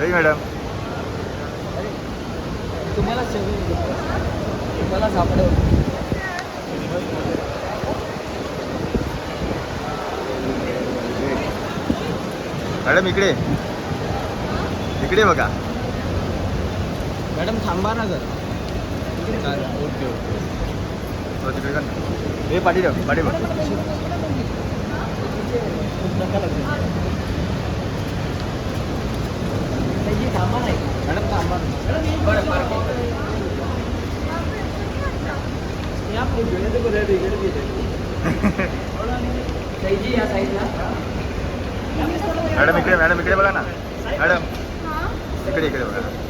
Sai madam. तुम्हाला तुम्हाला सापडेल. मॅडम इकडे. इकडे बघा. मॅडम थांबा ना जर. Okay okay. हो, तिकडे का हे पाठी पाठी बघ. थांबा नाही मॅडम थांबा बरं पार्किंग या साईडला मॅडम इकडे मॅडम इकडे बघा ना मॅडम हां इकडे इकडे बघा